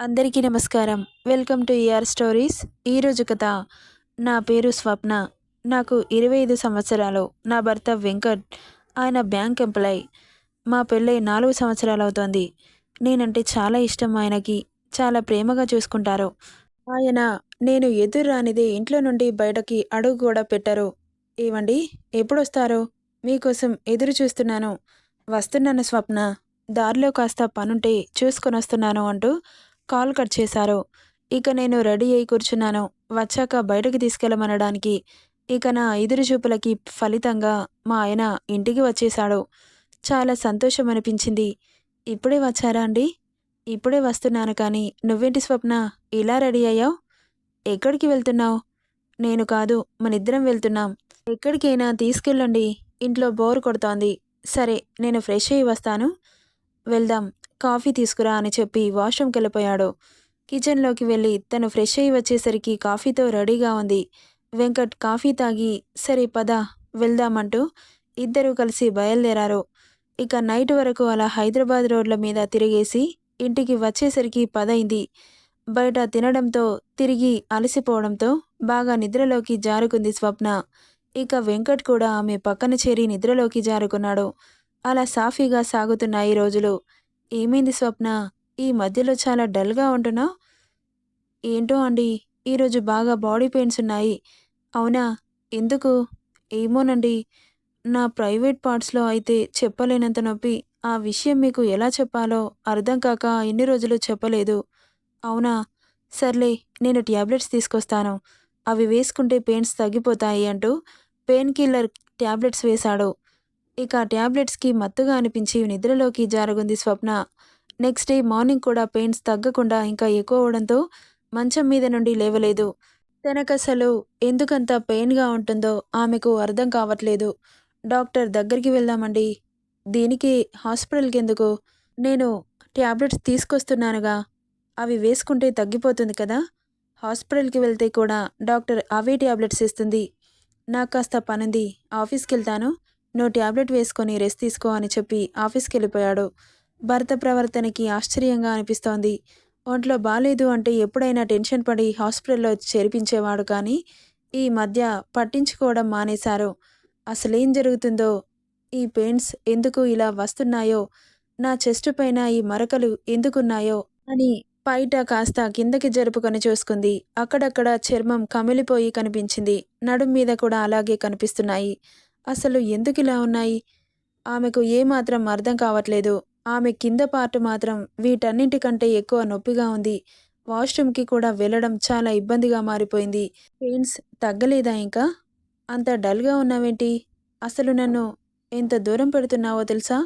అందరికీ నమస్కారం. Welcome to ER stories ఈరోజు కథ. నా పేరు స్వప్న. నాకు ఇరవై ఐదు సంవత్సరాలు. నా భర్త వెంకట్. ఆయన బ్యాంక్ ఎంప్లాయ్. మా పెళ్ళై నాలుగు సంవత్సరాలు అవుతోంది. నేనంటే చాలా ఇష్టం ఆయనకి. చాలా ప్రేమగా చూసుకుంటారు. ఆయన నేను ఎదురు రానిదే ఇంట్లో నుండి బయటకి అడుగు కూడా పెట్టరు. ఏవండి? ఎప్పుడు వస్తారు మీకోసం ఎదురు చూస్తున్నాను. వస్తున్నాను స్వప్న. దారిలో కాస్త పనుంటే చూసుకొని వస్తున్నాను అంటూ కాల్ కట్ చేశారు. ఇక నేను రెడీ అయి కూర్చున్నాను. వచ్చాక బయటకు తీసుకెళ్ళమనడానికి ఇక నా ఎదురు చూపులకి ఫలితంగా మా ఆయన ఇంటికి వచ్చేశాడు. చాలా సంతోషం అనిపించింది. ఇప్పుడే వచ్చారా అండి? ఇప్పుడే వస్తున్నాను కానీ నువ్వేంటి స్వప్న? ఇలా రెడీ అయ్యావు? ఎక్కడికి వెళ్తున్నావు? నేను కాదు మనిద్దరం వెళ్తున్నాం. ఎక్కడికైనా తీసుకెళ్ళండి. ఇంట్లో బోర్ కొడుతోంది. సరే నేను ఫ్రెష్ అయ్యి వస్తాను. వెళ్దాం. కాఫీ తీసుకురా అని చెప్పి వాష్రూమ్కి వెళ్ళిపోయాడు. కిచెన్లోకి వెళ్ళి తను ఫ్రెష్ అయ్యి వచ్చేసరికి కాఫీతో రెడీగా ఉంది. వెంకట్ కాఫీ తాగి సరే పద వెళ్దామంటూ ఇద్దరూ కలిసి బయలుదేరారు. ఇక నైట్ వరకు అలా హైదరాబాద్ రోడ్ల మీద తిరిగేసి ఇంటికి వచ్చేసరికి పదైంది. బయట తినడంతో తిరిగి అలసిపోవడంతో బాగా నిద్రలోకి జారుకుంది స్వప్న. ఇక వెంకట్ కూడా ఆమె పక్కన చేరి నిద్రలోకి జారుకున్నాడు. అలా సాఫీగా సాగుతున్నాయి రోజులు. ఏమైంది స్వప్న? ఈ మధ్యలో చాలా డల్గా ఉంటున్నావు? ఏంటో అండి ఈరోజు బాగా బాడీ పెయిన్స్ ఉన్నాయి. అవునా? ఎందుకు? ఏమోనండి. నా ప్రైవేట్ పార్ట్స్లో అయితే చెప్పలేనంత నొప్పి. ఆ విషయం మీకు ఎలా చెప్పాలో అర్థం కాక ఎన్ని రోజులు చెప్పలేదు. అవునా? సర్లే నేను ట్యాబ్లెట్స్ తీసుకొస్తాను. అవి వేసుకుంటే పెయిన్స్ తగ్గిపోతాయి అంటూ పెయిన్ కిల్లర్ ట్యాబ్లెట్స్ వేశాడు. ఇక ట్యాబ్లెట్స్కి మత్తుగా అనిపించి నిద్రలోకి జారుగుంది స్వప్న. నెక్స్ట్ డే మార్నింగ్ కూడా పెయిన్స్ తగ్గకుండా ఇంకా ఎక్కువ అవడంతో మంచం మీద నుండి లేవలేదు. తనకసలు ఎందుకంత పెయిన్గా ఉంటుందో ఆమెకు అర్థం కావట్లేదు. డాక్టర్ దగ్గరికి వెళ్దామండి. దీనికి హాస్పిటల్కి ఎందుకు నేను ట్యాబ్లెట్స్ తీసుకొస్తున్నానుగా. అవి వేసుకుంటే తగ్గిపోతుంది కదా? హాస్పిటల్కి వెళ్తే కూడా డాక్టర్ అవే ట్యాబ్లెట్స్ ఇస్తుంది. నాకు కాస్త పనుంది. ఆఫీస్కి వెళ్తాను నువ్వు ట్యాబ్లెట్ వేసుకొని రెస్ట్ తీసుకో అని చెప్పి ఆఫీస్కి వెళ్ళిపోయాడు భర్త ప్రవర్తనకి ఆశ్చర్యంగా అనిపిస్తోంది. ఒంట్లో బాగాలేదు అంటే ఎప్పుడైనా టెన్షన్ పడి హాస్పిటల్లో చేర్పించేవాడు కానీ ఈ మధ్య పట్టించుకోవడం మానేశారు. అసలేం జరుగుతుందో ఈ పెయిన్స్ ఎందుకు ఇలా వస్తున్నాయో నా చెస్ట్ పైన ఈ మరకలు ఎందుకున్నాయో అని పైట కాస్త కిందకి జరుపుకొని చూసుకుంది. అక్కడక్కడ చర్మం కమిలిపోయి కనిపించింది. నడుం మీద కూడా అలాగే కనిపిస్తున్నాయి. అసలు ఎందుకు ఇలా ఉన్నాయి? ఆమెకు ఏమాత్రం అర్థం కావట్లేదు. ఆమె కింద పార్ట్ మాత్రం వీటన్నింటికంటే ఎక్కువ నొప్పిగా ఉంది. వాష్రూమ్కి కూడా వెళ్ళడం చాలా ఇబ్బందిగా మారిపోయింది. పెయిన్స్ తగ్గలేదా ఇంకా? అంత డల్గా ఉన్నావేంటి? అసలు నన్ను ఎంత దూరం పెడుతున్నావో తెలుసా?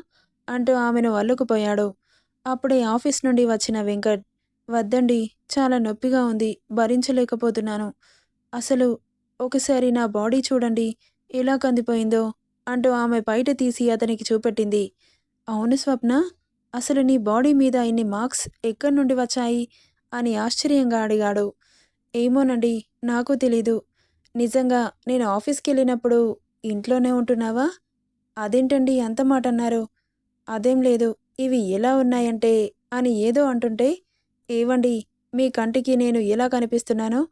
అంటూ ఆమెను అల్లుకుపోయాడు. అప్పుడే ఆఫీస్ నుండి వచ్చిన వెంకట్ వద్దండి చాలా నొప్పిగా ఉంది భరించలేకపోతున్నాను. అసలు ఒకసారి నా బాడీ చూడండి ఎలా కందిపోయిందో అంటూ ఆమె బయట తీసి అతనికి చూపెట్టింది. అవును స్వప్న అసలు నీ బాడీ మీద ఇన్ని మార్క్స్ ఎక్కడి నుండి వచ్చాయి? అని ఆశ్చర్యంగా అడిగాడు. ఏమోనండి నాకు తెలీదు. నిజంగా నేను ఆఫీస్కి వెళ్ళినప్పుడు ఇంట్లోనే ఉంటున్నావా? అదేంటండి అంత మాట అన్నారు. అదేం లేదు ఇవి ఎలా ఉన్నాయంటే అని ఏదో అంటుంటే ఏవండి మీ కంటికి నేను ఎలా కనిపిస్తున్నానో?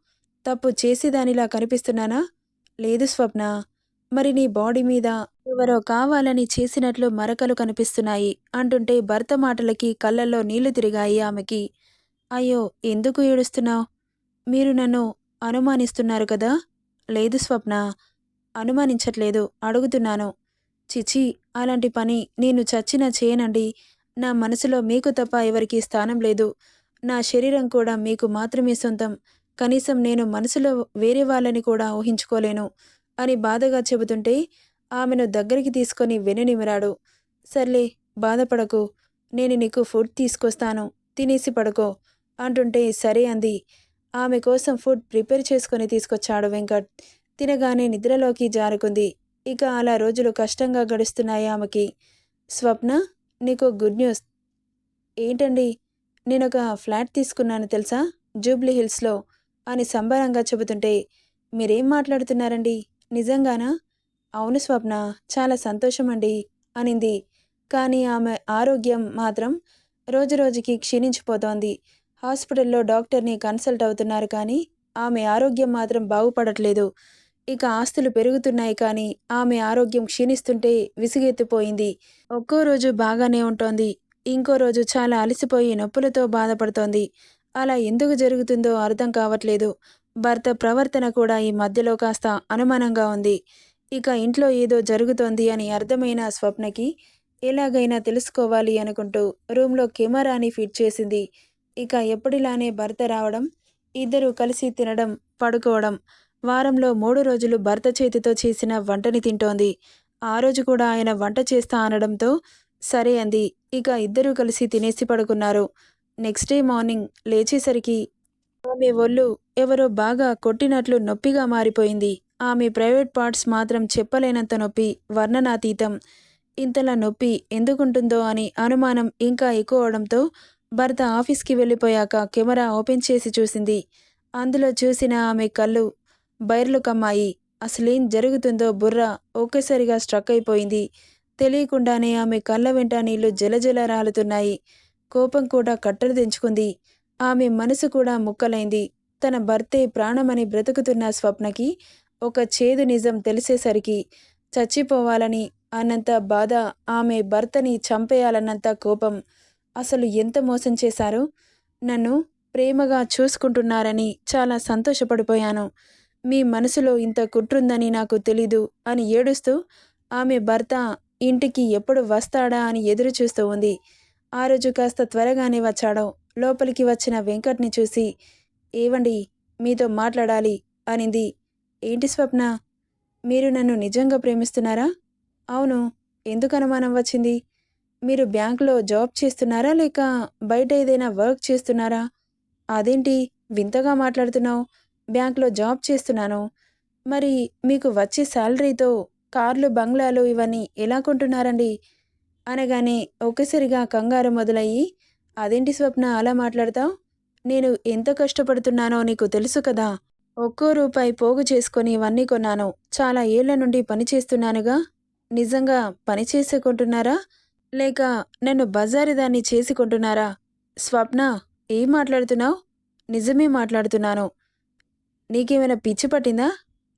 తప్పు చేసేదానిలా కనిపిస్తున్నానా? లేదు స్వప్న మరి నీ బాడీ మీద ఎవరో కావాలని చేసినట్లు మరకలు కనిపిస్తున్నాయి అంటుంటే భర్త మాటలకి కళ్ళల్లో నీళ్ళు తిరిగాయి ఆమెకి. అయ్యో ఎందుకు ఏడుస్తున్నావు? మీరు నన్ను అనుమానిస్తున్నారు కదా? లేదు స్వప్న. అనుమానించట్లేదు అడుగుతున్నాను. చిచి అలాంటి పని నేను చచ్చినా చేయనండి. నా మనసులో మీకు తప్ప ఎవరికి స్థానం లేదు. నా శరీరం కూడా మీకు మాత్రమే సొంతం. కనీసం నేను మనసులో వేరే వాళ్ళని కూడా ఊహించుకోలేను. అని బాధగా చెబుతుంటే ఆమెను దగ్గరికి తీసుకొని వెనునిమిరాడు సర్లే బాధపడకు. నేను నీకు ఫుడ్ తీసుకొస్తాను. తినేసి పడుకో అంటుంటే సరే అంది. ఆమె కోసం ఫుడ్ ప్రిపేర్ చేసుకొని తీసుకొచ్చాడు వెంకట్. తినగానే నిద్రలోకి జారుకుంది. ఇక అలా రోజులు కష్టంగా గడుస్తున్నాయి ఆమెకి. స్వప్న నీకు గుడ్ న్యూస్. ఏంటండి? నేను ఒక ఫ్లాట్ తీసుకున్నాను తెలుసా? జూబ్లీ హిల్స్లో అని సంబరంగా చెబుతుంటే మీరేం మాట్లాడుతున్నారండి? నిజంగానా? అవును స్వప్న చాలా సంతోషమండి అనింది. కానీ ఆమె ఆరోగ్యం మాత్రం రోజురోజుకి క్షీణించిపోతోంది. హాస్పిటల్లో డాక్టర్ని కన్సల్ట్ అవుతున్నారు కానీ ఆమె ఆరోగ్యం మాత్రం బాగుపడట్లేదు. ఇక ఆస్తులు పెరుగుతున్నాయి కానీ ఆమె ఆరోగ్యం క్షీణిస్తుంటే విసిగెత్తిపోయింది. ఒక్కో రోజు బాగానే ఉంటోంది. ఇంకో రోజు చాలా అలసిపోయి నొప్పులతో బాధపడుతోంది. అలా ఎందుకు జరుగుతుందో అర్థం కావట్లేదు. భర్త ప్రవర్తన కూడా ఈ మధ్యలో కాస్త అనుమానంగా ఉంది. ఇక ఇంట్లో ఏదో జరుగుతోంది అని అర్థమైన స్వప్నకి ఎలాగైనా తెలుసుకోవాలి అనుకుంటూ రూమ్లో కెమెరాని ఫిట్ చేసింది. ఇక ఎప్పటిలానే భర్త రావడం ఇద్దరూ కలిసి తినడం పడుకోవడం వారంలో మూడు రోజులు భర్త చేతితో చేసిన వంటని తింటోంది. ఆ రోజు కూడా ఆయన వంట చేస్తా అనడంతో సరే అంది. ఇక ఇద్దరూ కలిసి తినేసి పడుకున్నారు. నెక్స్ట్ డే మార్నింగ్ లేచేసరికి ఆమె ఒళ్ళు ఎవరో బాగా కొట్టినట్లు నొప్పిగా మారిపోయింది. ఆమె ప్రైవేట్ పార్ట్స్ మాత్రం చెప్పలేనంత నొప్పి వర్ణనాతీతం. ఇంతలా నొప్పి ఎందుకుంటుందో అని అనుమానం ఇంకా ఎక్కువ అవడంతో భర్త ఆఫీస్కి వెళ్ళిపోయాక కెమెరా ఓపెన్ చేసి చూసింది. అందులో చూసిన ఆమె కళ్ళు బైర్లు కమ్మాయి. అసలేం జరుగుతుందో బుర్ర ఒకేసారిగా స్ట్రక్ అయిపోయింది. తెలియకుండానే ఆమె కళ్ళ వెంట నీళ్ళు జలజల రాలుతున్నాయి కోపం కూడా కట్టలు తెంచుకుంది. ఆమె మనసు కూడా ముక్కలైంది. తన భర్తే ప్రాణమని బ్రతుకుతున్న స్వప్నకి ఒక చేదు నిజం తెలిసేసరికి చచ్చిపోవాలని అన్నంత బాధ ఆమె భర్తని చంపేయాలన్నంత కోపం. అసలు ఎంత మోసం చేశారు? నన్ను ప్రేమగా చూసుకుంటున్నారని చాలా సంతోషపడిపోయాను. మీ మనసులో ఇంత కుట్రుందని నాకు తెలీదు అని ఏడుస్తూ ఆమె భర్త ఇంటికి ఎప్పుడు వస్తాడా అని ఎదురు చూస్తూ ఉంది. ఆ రోజు కాస్త త్వరగానే వచ్చాడు లోపలికి వచ్చిన వెంకట్ని చూసి ఏవండి మీతో మాట్లాడాలి అనింది. ఏంటి స్వప్న? మీరు నన్ను నిజంగా ప్రేమిస్తున్నారా? అవును. ఎందుకు అనుమానం వచ్చింది? మీరు బ్యాంకులో జాబ్ చేస్తున్నారా లేక బయట ఏదైనా వర్క్ చేస్తున్నారా? అదేంటి? వింతగా మాట్లాడుతున్నావు. బ్యాంకులో జాబ్ చేస్తున్నాను. మరి మీకు వచ్చే శాలరీతో కార్లు బంగ్లాలు ఇవన్నీ ఎలా కొంటున్నారండి? అనగానే ఒకేసారిగా కంగారు మొదలయ్యి అదేంటి స్వప్న అలా మాట్లాడతావు? నేను ఎంత కష్టపడుతున్నానో నీకు తెలుసు కదా. ఒక్కో రూపాయి పోగు చేసుకొని ఇవన్నీ కొన్నాను. చాలా ఏళ్ళ నుండి పని చేస్తున్నానుగా. నిజంగా పని చేసుకుంటున్నారా లేక నన్ను బజారు దాన్ని చేసుకుంటున్నారా స్వప్న ఏం మాట్లాడుతున్నావు? నిజమే మాట్లాడుతున్నాను. నీకేమైనా పిచ్చి పట్టిందా?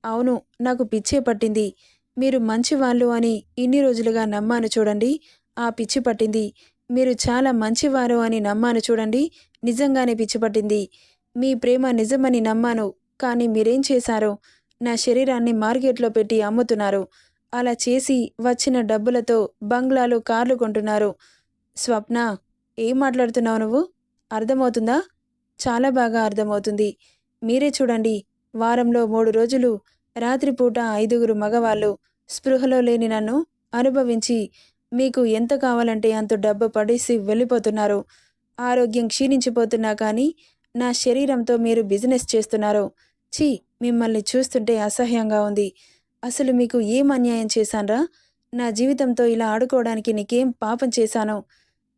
అవును నాకు పిచ్చే పట్టింది. మీరు మంచివాళ్ళు అని ఇన్ని రోజులుగా నమ్మాను చూడండి. ఆ పిచ్చి పట్టింది. మీరు చాలా మంచివారు అని నమ్మాను చూడండి. నిజంగానే పిచ్చిపట్టింది. మీ ప్రేమ నిజమని నమ్మాను కానీ మీరేం చేశారో? నా శరీరాన్ని మార్కెట్లో పెట్టి అమ్ముతున్నారు. అలా చేసి వచ్చిన డబ్బులతో బంగ్లాలు కార్లు కొంటున్నారు. స్వప్న ఏం మాట్లాడుతున్నావు నువ్వు? అర్థమవుతుందా? చాలా బాగా అర్థమవుతుంది. మీరే చూడండి. వారంలో మూడు రోజులు రాత్రిపూట ఐదుగురు మగవాళ్ళు స్పృహలో లేని నన్ను అనుభవించి మీకు ఎంత కావాలంటే అంత డబ్బు పడేసి వెళ్ళిపోతున్నారు. ఆరోగ్యం క్షీణించిపోతున్నా కానీ నా శరీరంతో మీరు బిజినెస్ చేస్తున్నారు. ఛీ మిమ్మల్ని చూస్తుంటే అసహ్యంగా ఉంది. అసలు మీకు ఏం అన్యాయం చేశాన్రా? నా జీవితంతో ఇలా ఆడుకోవడానికి నీకేం పాపం చేశాను?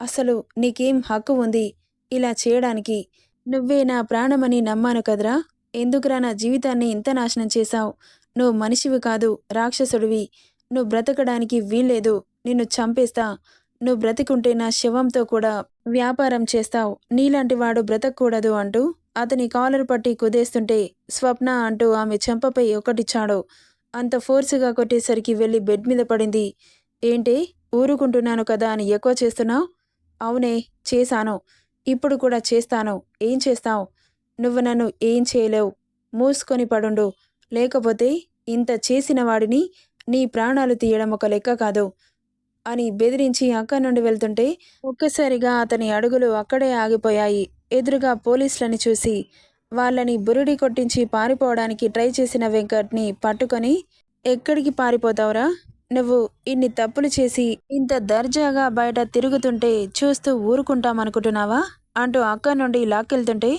అసలు నీకేం హక్కు ఉంది ఇలా చేయడానికి? నువ్వే నా ప్రాణమని నమ్మాను కదరా? ఎందుకురా నా జీవితాన్ని ఇంత నాశనం చేశావు? నువ్వు మనిషివి కాదు రాక్షసుడివి. నువ్వు బ్రతకడానికి వీల్లేదు. నిన్ను చంపేస్తా. నువ్వు బ్రతికుంటే నా శవంతో కూడా వ్యాపారం చేస్తావు. నీలాంటి వాడు బ్రతకూడదు అంటూ అతని కాలర్ పట్టి కుదేస్తుంటే స్వప్న అంటూ ఆమె చెంపపై ఒకటిచ్చాడు అంత ఫోర్సుగా కొట్టేసరికి వెళ్ళి బెడ్ మీద పడింది. ఏంటి? ఊరుకుంటున్నాను కదా అని ఎక్కువ చేస్తున్నావు? అవునే చేశాను. ఇప్పుడు కూడా చేస్తాను. ఏం చేస్తావు? నువ్వు నన్ను ఏం చేయలేవు. మూసుకొని పడుండు. లేకపోతే ఇంత చేసిన వాడిని నీ ప్రాణాలు తీయడం ఒక లెక్క కాదు. అని బెదిరించి అక్కడి నుండి వెళ్తుంటే ఒక్కసారిగా అతని అడుగులు అక్కడే ఆగిపోయాయి. ఎదురుగా పోలీసులని చూసి వాళ్ళని బురుడి కొట్టించి పారిపోవడానికి ట్రై చేసిన వెంకట్ని పట్టుకొని ఎక్కడికి పారిపోతావురా? నువ్వు ఇన్ని తప్పులు చేసి ఇంత దర్జాగా బయట తిరుగుతుంటే చూస్తూ ఊరుకుంటామనుకుంటున్నావా? అంటూ అక్కడి నుండి లాక్కెళ్తుంటే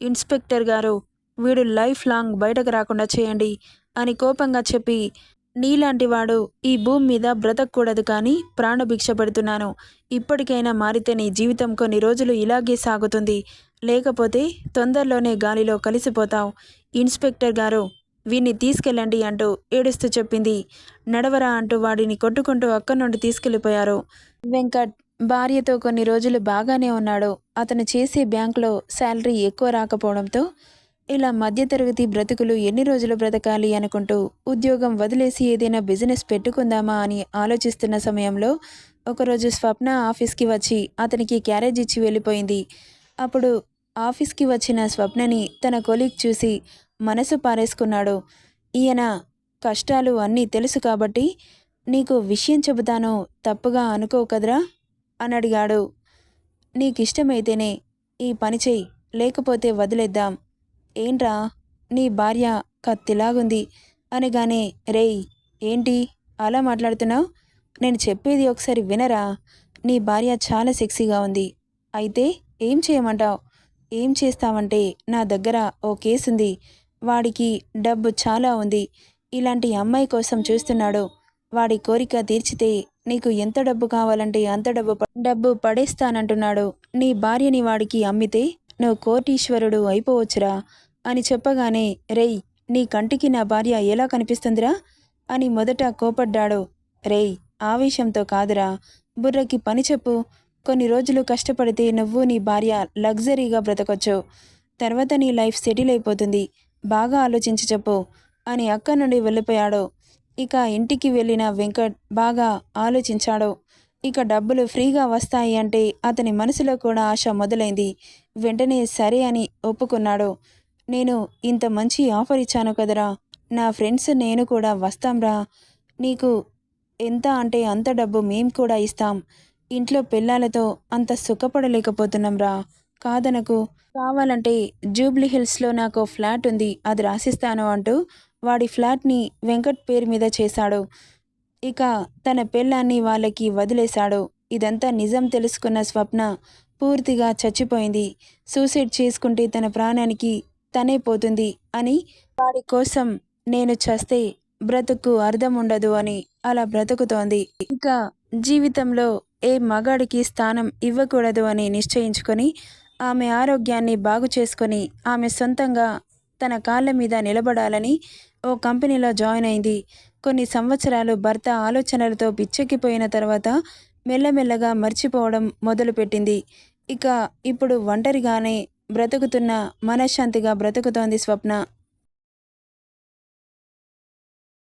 ఇన్స్పెక్టర్ గారు వీడు లైఫ్ లాంగ్ బయటకు రాకుండా చేయండి అని కోపంగా చెప్పి నీలాంటి వాడు ఈ భూమి మీద బ్రతకూడదు కానీ ప్రాణభిక్ష పెడుతున్నాను ఇప్పటికైనా మారితే నీ జీవితం కొన్ని రోజులు ఇలాగే సాగుతుంది. లేకపోతే తొందరలోనే గాలిలో కలిసిపోతావు. ఇన్స్పెక్టర్ గారు వీణ్ణి తీసుకెళ్ళండి అంటూ ఏడుస్తూ చెప్పింది. నడవరా అంటూ వాడిని కొట్టుకుంటూ అక్కడి నుండి తీసుకెళ్ళిపోయారు. వెంకట్ భార్యతో కొన్ని రోజులు బాగానే ఉన్నాడు. అతను చేసే బ్యాంకులో శాలరీ ఎక్కువ రాకపోవడంతో ఇలా మధ్యతరగతి బ్రతుకులు ఎన్ని రోజులు బ్రతకాలి అనుకుంటూ ఉద్యోగం వదిలేసి ఏదైనా బిజినెస్ పెట్టుకుందామా అని ఆలోచిస్తున్న సమయంలో ఒకరోజు స్వప్న ఆఫీస్కి వచ్చి అతనికి క్యారేజ్ ఇచ్చి వెళ్ళిపోయింది. అప్పుడు ఆఫీస్కి వచ్చిన స్వప్నని తన కొలీగ్ చూసి మనసు పారేసుకున్నాడు. ఈయన కష్టాలు అన్నీ తెలుసు కాబట్టి నీకు విషయం చెబుతాను తప్పుగా అనుకోకదరా అని అడిగాడు నీకిష్టమైతేనే ఈ పని చెయ్యి లేకపోతే వదిలేద్దాం. ఏంట్రా? నీ భార్య కత్తిలాగుంది. అనగానే రేయ్ ఏంటి? అలా మాట్లాడుతున్నావు? నేను చెప్పేది ఒకసారి వినరా? నీ భార్య చాలా సెక్సీగా ఉంది. అయితే ఏం చేయమంటావు? ఏం చేస్తావంటే నా దగ్గర ఓ కేసుంది. వాడికి డబ్బు చాలా ఉంది. ఇలాంటి అమ్మాయి కోసం చూస్తున్నాడు. వాడి కోరిక తీర్చితే నీకు ఎంత డబ్బు కావాలంటే అంత డబ్బు డబ్బు పడేస్తానంటున్నాడు. నీ భార్యని వాడికి అమ్మితే నువ్వు కోటీశ్వరుడు అయిపోవచ్చురా అని చెప్పగానే రేయ్ నీ కంటికి నా భార్య ఎలా కనిపిస్తుందిరా? అని మొదట కోపడ్డాడు. రేయ్ ఆవేశంతో కాదురా. బుర్రకి పని చెప్పు. కొన్ని రోజులు కష్టపడితే నువ్వు నీ భార్య లగ్జరీగా బ్రతకొచ్చు. తర్వాత నీ లైఫ్ సెటిల్ అయిపోతుంది. బాగా ఆలోచించి చెప్పు అని అక్క నుండి వెళ్ళిపోయాడు. ఇక ఇంటికి వెళ్ళిన వెంకట్ బాగా ఆలోచించాడు. ఇక డబ్బులు ఫ్రీగా వస్తాయి అంటే అతని మనసులో కూడా ఆశ మొదలైంది. వెంటనే సరే అని ఒప్పుకున్నాడు. నేను ఇంత మంచి ఆఫర్ ఇచ్చాను కదరా. నా ఫ్రెండ్స్ నేను కూడా వస్తాంరా నీకు ఎంత అంటే అంత డబ్బు మేం కూడా ఇస్తాం. ఇంట్లో పిల్లలతో అంత సుఖపడలేకపోతున్నాంరా కాదనకు. కావాలంటే జూబ్లీ హిల్స్లో నాకు ఫ్లాట్ ఉంది. అది రాసిస్తాను అంటూ వాడి ఫ్లాట్ని వెంకట్ పేరు మీద చేశాడు. ఇక తన పెళ్ళాన్ని వాళ్ళకి వదిలేశాడు. ఇదంతా నిజం తెలుసుకున్న స్వప్న పూర్తిగా చచ్చిపోయింది. సూసైడ్ చేసుకుంటే తన ప్రాణానికి తనే పోతుంది అని వాడి కోసం నేను చస్తే బ్రతుకు అర్థం ఉండదు అని అలా బ్రతుకుతోంది. ఇక జీవితంలో ఏ మగాడికి స్థానం ఇవ్వకూడదు అని నిశ్చయించుకొని ఆమె ఆరోగ్యాన్ని బాగు చేసుకొని ఆమె సొంతంగా తన కాళ్ళ మీద నిలబడాలని ఓ కంపెనీలో జాయిన్ అయింది. కొన్ని సంవత్సరాలు భర్త ఆలోచనలతో పిచ్చెక్కిపోయిన తర్వాత మెల్లమెల్లగా మర్చిపోవడం మొదలుపెట్టింది. ఇక ఇప్పుడు ఒంటరిగానే బ్రతుకుతున్న మనశ్శాంతిగా బ్రతుకుతోంది స్వప్న.